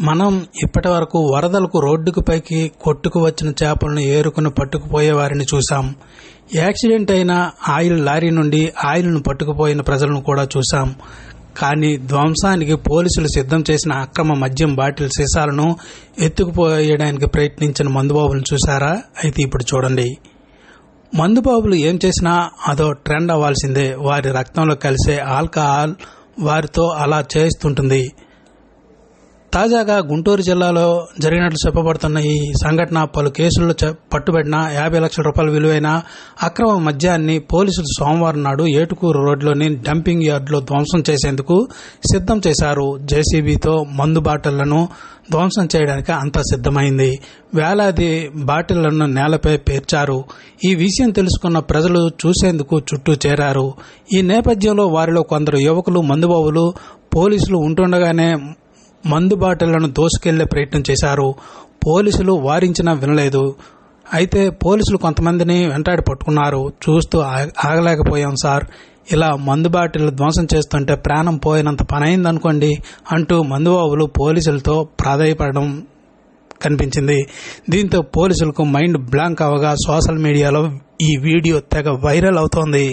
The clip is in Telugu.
మనం ఇప్పటి వరకు వరదలకు రోడ్డుకు పైకి కొట్టుకు వచ్చిన చేపలను ఏరుకుని పట్టుకుపోయే వారిని చూశాం. యాక్సిడెంట్ అయిన ఆయిల్ లారీ నుండి ఆయిల్ను పట్టుకుపోయిన ప్రజలను కూడా చూశాం. కానీ ధ్వంసానికి పోలీసులు సిద్ధం చేసిన అక్రమ మద్యం బాటిల్ సీసాలను ఎత్తుకుపోయడానికి ప్రయత్నించిన మందుబాబులను చూశారా? అయితే ఇప్పుడు చూడండి. మందుబాబులు ఏం చేసినా అదో ట్రెండ్ అవ్వాల్సిందే. వారి రక్తంలో కలిసే ఆల్కహాల్ వారితో అలా చేస్తుంటుంది తాజాగా గుంటూరు జిల్లాలో జరిగినట్లు చెప్పబడుతున్న ఈ సంఘటన పలు కేసుల్లో పట్టుబడిన యాభై లక్షల రూపాయల విలువైన అక్రమ మద్యాన్ని పోలీసులు సోమవారం నాడు ఏటుకూరు రోడ్లోని డంపింగ్ యార్డులో ధ్వంసం చేసేందుకు సిద్ధం చేశారు. జేసీబీతో మందు బాటిళ్ళను ధ్వంసం చేయడానికి అంతా సిద్ధమైంది. వేలాది బాటిళ్ళను నేలపై పేర్చారు. ఈ విషయం తెలుసుకున్న ప్రజలు చూసేందుకు చుట్టూ చేరారు. ఈ నేపథ్యంలో వారిలో కొందరు యువకులు మందుబాబులు పోలీసులు ఉంటుండగానే మందు బాటలను దోసుకెళ్ళే ప్రయత్నం చేశారు పోలీసులు వారించినా వినలేదు అయితే పోలీసులు కొంతమందిని వెంటాడి పట్టుకున్నారు చూస్తూ ఆగలేకపోయాం సార్ ఇలా మందు బాటిల్ ధ్వంసం చేస్తుంటే ప్రాణం పోయినంత పనైందనుకోండి అంటూ మందుబాబులు పోలీసులతో ప్రాధాయపడడం కనిపించింది దీంతో పోలీసులకు మైండ్ బ్లాంక్ అవగా సోషల్ మీడియాలో ఈ వీడియో తెగ వైరల్ అవుతోంది